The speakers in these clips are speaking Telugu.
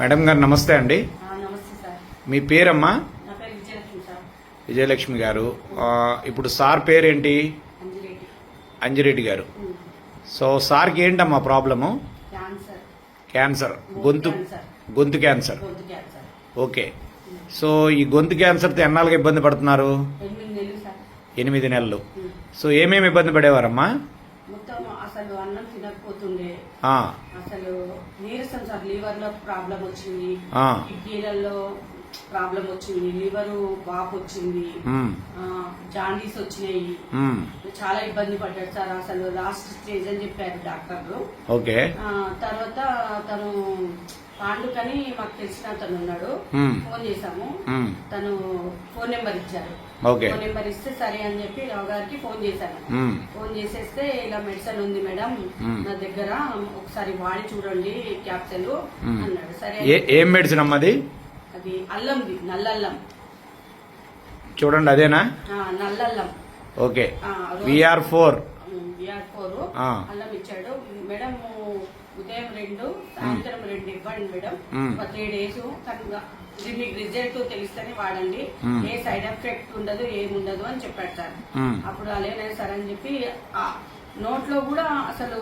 మేడం గారు నమస్తే అండి. మీ పేరమ్మా? విజయలక్ష్మి గారు. ఇప్పుడు సార్ పేరేంటి? అంజిరెడ్డి. గారు. సో సార్కి ఏంటమ్మా ప్రాబ్లము? క్యాన్సర్. గొంతు. గొంతు క్యాన్సర్. ఓకే. సో ఈ గొంతు క్యాన్సర్తో ఎన్నాళ్ళకి ఇబ్బంది పడుతున్నారు? ఎనిమిది నెలలు. సో ఏమేమి ఇబ్బంది పడేవారమ్మా? అసలు అన్నం తినకపోతుండే. అసలు నీరసం సార్ లివర్లో ప్రాబ్లం వచ్చింది. కిడ్నీలలో ప్రాబ్లం వచ్చింది. లివర్ వాపు వచ్చింది. జాండీస్ వచ్చినాయి. చాలా ఇబ్బంది పడ్డాడు సార్. అసలు లాస్ట్ స్టేజ్ అని చెప్పారు డాక్టర్లు. ఓకే. తర్వాత తను పాండుకని మాకు తెలిసిన అతను ఉన్నాడు. ఫోన్ చేశాము. తను ఫోన్ నెంబర్ ఇచ్చారు. ఫోన్ నెంబర్ ఇస్తే సరే అని చెప్పి రావు గారికి ఫోన్ చేశాను. ఫోన్ చేసేస్తే ఇలా మెడిసిన్ ఉంది మేడం. నా దగ్గర ఒకసారి వాడి చూడండి క్యాప్సెల్. అన్నాడు. సరే ఏ ఏం మెడిసిన్ అమ్మా అది? అల్లంది నల్లల్లం. చూడండి అదేనా? నల్లల్లం. Okay. VR four. BR four. అల్లం ఇచ్చాడు. మేడం ఉదయం రెండు సాయంత్రం రెండు ఇవ్వండి మేడం. ఒక త్రీ డేస్ ఇది మీకు రిజల్ట్ తెలిస్తేనే వాడండి. ఏ సైడ్ ఎఫెక్ట్ ఉండదు ఏముండదు అని చెప్పాడు సార్. అప్పుడు అలానే సార్ అని చెప్పి నోట్లో కూడా అసలు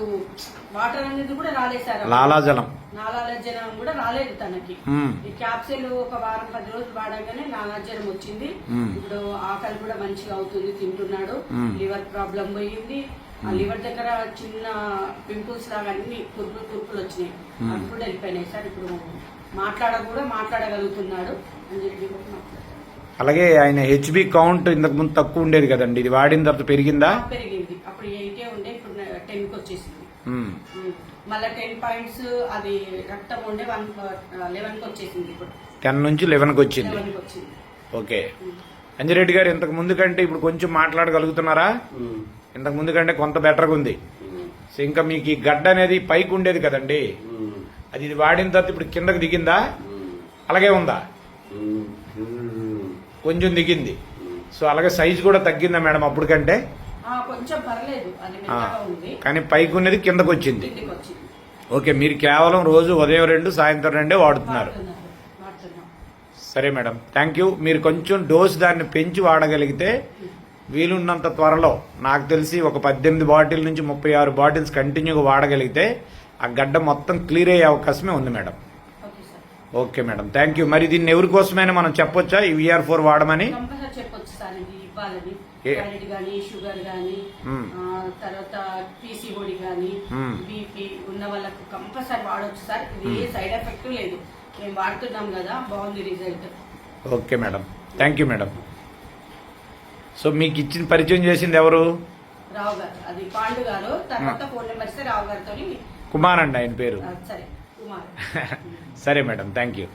వాటర్ అనేది కూడా రాలేదు సార్ లాలాజలం నాలాజనం కూడా రాలేదు తనకి. ఈ క్యాప్సూల్ ఒక వారం పది రోజులు వాడగానే నాలాజనం వచ్చింది. ఇప్పుడు ఆకలి కూడా మంచిగా అవుతుంది తింటున్నాడు. లివర్ ప్రాబ్లం పోయింది ఆ లివర్ దగ్గర చిన్న పింపుల్స్ లాగా అన్ని కుర్పులు కుర్పులు వచ్చినాయి. అవి కూడా వెళ్ళిపోయినాయి. సార్ ఇప్పుడు మాట్లాడ కూడా మాట్లాడగలుగుతున్నాడు అని చెప్పి. అలాగే ఆయన హెచ్బి కౌంట్ ఇంతకు ముందు తక్కువ ఉండేది కదండి. ఇది వాడిన తర్వాత పెరిగిందా? పెరిగింది. అప్పుడు ఎయిటే ఉండే ఇప్పుడు టెన్కి వచ్చేసింది. మళ్ళా టెన్ పాయింట్స్ అది రక్తం ఉండే వన్ లెవెన్కి వచ్చేసింది ఇప్పుడు. టెన్ నుంచి లెవెన్కి వచ్చింది. లెవెన్కి వచ్చింది. ఓకే. అంజిరెడ్డి గారు ఇంతకు ముందు కంటే ఇప్పుడు కొంచెం మాట్లాడగలుగుతున్నారా? ఇంతకు ముందు కంటే కొంత బెటర్గా ఉంది. సో ఇంకా మీకు ఈ గడ్డ అనేది పైకి ఉండేది కదండి. అది ఇది వాడిన తర్వాత ఇప్పుడు కిందకి దిగిందా? అలాగే ఉందా? కొంచెం దిగింది. సో అలాగే సైజు కూడా తగ్గిందా మేడం అప్పుడు కంటే? కానీ పైకి ఉన్నది కిందకు వచ్చింది. ఓకే మీరు కేవలం రోజు ఉదయం రెండు సాయంత్రం రెండే వాడుతున్నారు. వాడుతున్నారు. వాడుతున్నాం. సరే మేడం. థ్యాంక్ యూ మీరు కొంచెం డోస్ దాన్ని పెంచి వాడగలిగితే వీలున్నంత త్వరలో నాకు తెలిసి ఒక పద్దెనిమిది బాటిల్ నుంచి ముప్పై ఆరు బాటిల్స్ కంటిన్యూగా వాడగలిగితే ఆ గడ్డ మొత్తం క్లియర్ అయ్యే అవకాశమే ఉంది madam. Okay madam. Thank you మరి దీన్ని ఎవరి కోసమైనా మనం చెప్పొచ్చా? ఈ విఆర్ ఫోర్ వాడమని? ఏ- థైరాయిడ్ గానీ షుగర్ గానీ మ్మ్. ఆ, తర్వాత పీసీఓడి గానీ మ్మ్. బీపీ ఉన్న వాళ్ళకు కంపల్సరీ వాడొచ్చు సార్. ఇది ఏ సైడ్ ఎఫెక్ట్ లేదు. మేము వాడుతున్నాం కదా బాగుంది result. Okay madam. Thank you madam. So మీకు ఇచ్చిన పరిచయం చేసింది ఎవరు? రావు గారు. అది పాండు గారు. తర్వాత ఫోన్ నెంబర్ ఇస్తే రావు గారితో కుమార్ అండి ఆయన పేరు. సరే. కుమార్. సరే మేడం థ్యాంక్ యూ